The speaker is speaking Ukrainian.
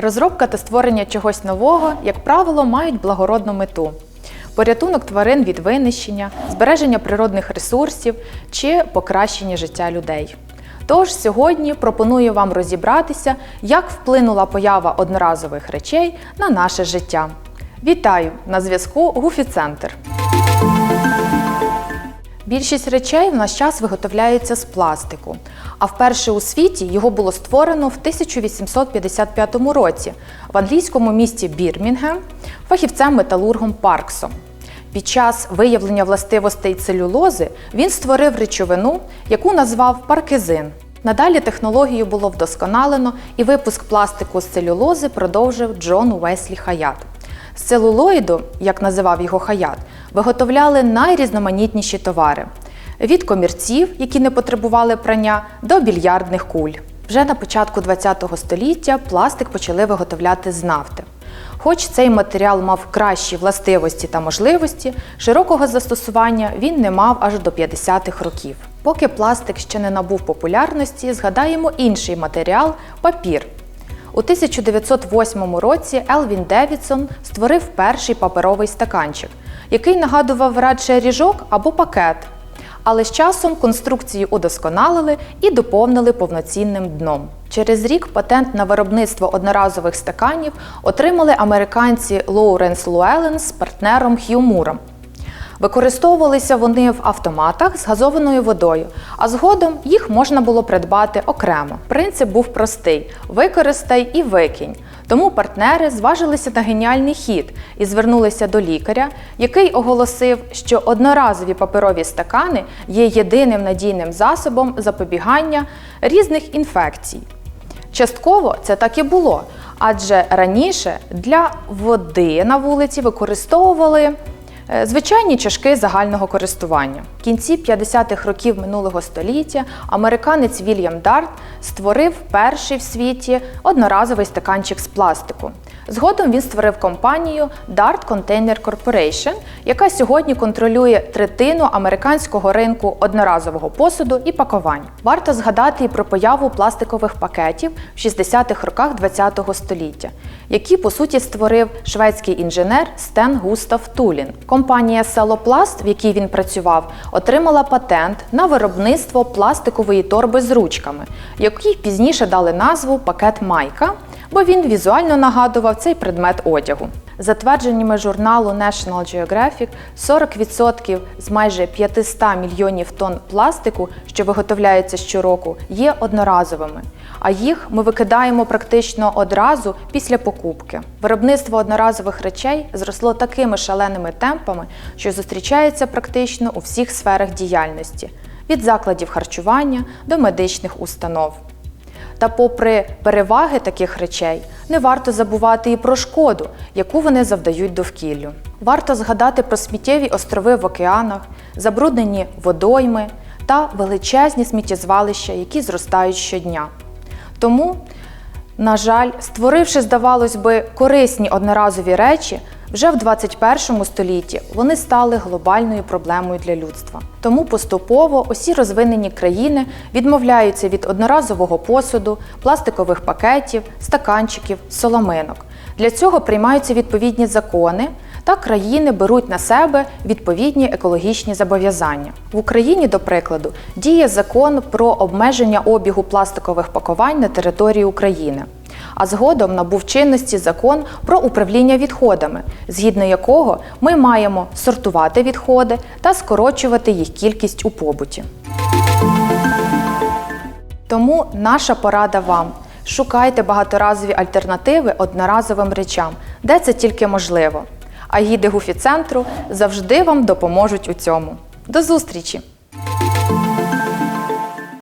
Розробка та створення чогось нового, як правило, мають благородну мету. Порятунок тварин від винищення, збереження природних ресурсів чи покращення життя людей. Тож сьогодні пропоную вам розібратися, як вплинула поява одноразових речей на наше життя. Вітаю! На зв'язку Гуфі-центр. Більшість речей в наш час виготовляються з пластику, а вперше у світі його було створено в 1855 році в англійському місті Бірмінгем фахівцем-металургом Парксом. Під час виявлення властивостей целюлози він створив речовину, яку назвав паркезин. Надалі технологію було вдосконалено, і випуск пластику з целюлози продовжив Джон Уеслі Хаят. З целулоїду, як називав його Хаят, виготовляли найрізноманітніші товари від комірців, які не потребували прання, до більярдних куль. Вже на початку ХХ століття пластик почали виготовляти з нафти. Хоч цей матеріал мав кращі властивості та можливості, широкого застосування він не мав аж до 50-х років. Поки пластик ще не набув популярності, згадаємо інший матеріал папір. У 1908 році Елвін Девідсон створив перший паперовий стаканчик, який нагадував радше ріжок або пакет. Але з часом конструкцію удосконалили і доповнили повноцінним дном. Через рік патент на виробництво одноразових стаканів отримали американці Лоуренс Луелен з партнером Хью Муром. Використовувалися вони в автоматах з газованою водою, а згодом їх можна було придбати окремо. Принцип був простий: використай і викинь. Тому партнери зважилися на геніальний хід і звернулися до лікаря, який оголосив, що одноразові паперові стакани є єдиним надійним засобом запобігання різних інфекцій. Частково це так і було, адже раніше для води на вулиці використовували звичайні чашки загального користування. В кінці 50-х років минулого століття американець Вільям Дарт створив перший в світі одноразовий стаканчик з пластику. Згодом він створив компанію Dart Container Corporation, яка сьогодні контролює третину американського ринку одноразового посуду і пакувань. Варто згадати і про появу пластикових пакетів в 60-х роках ХХ століття, які по суті створив шведський інженер Стен Густав Тулін. Компанія Селопласт, в якій він працював, отримала патент на виробництво пластикової торби з ручками, якій пізніше дали назву пакет Майка бо він візуально нагадував цей предмет одягу. За твердженнями журналу National Geographic, 40% з майже 500 мільйонів тонн пластику, що виготовляється щороку, є одноразовими, а їх ми викидаємо практично одразу після покупки. Виробництво одноразових речей зросло такими шаленими темпами, що зустрічається практично у всіх сферах діяльності від закладів харчування до медичних установ. Та, попри переваги таких речей, не варто забувати і про шкоду, яку вони завдають довкіллю. Варто згадати про сміттєві острови в океанах, забруднені водойми та величезні сміттєзвалища, які зростають щодня. Тому, на жаль, створивши, здавалось би, корисні одноразові речі, вже в 21 столітті вони стали глобальною проблемою для людства. Тому поступово усі розвинені країни відмовляються від одноразового посуду, пластикових пакетів, стаканчиків, соломинок. Для цього приймаються відповідні закони. Та країни беруть на себе відповідні екологічні зобов'язання. В Україні, до прикладу, діє закон про обмеження обігу пластикових пакувань на території України а згодом набув чинності закон про управління відходами, згідно якого ми маємо сортувати відходи та скорочувати їх кількість у побуті. Тому наша порада вам. Шукайте багаторазові альтернативи одноразовим речам, де це тільки можливо. А гіди Гуфі-центру завжди вам допоможуть у цьому. До зустрічі!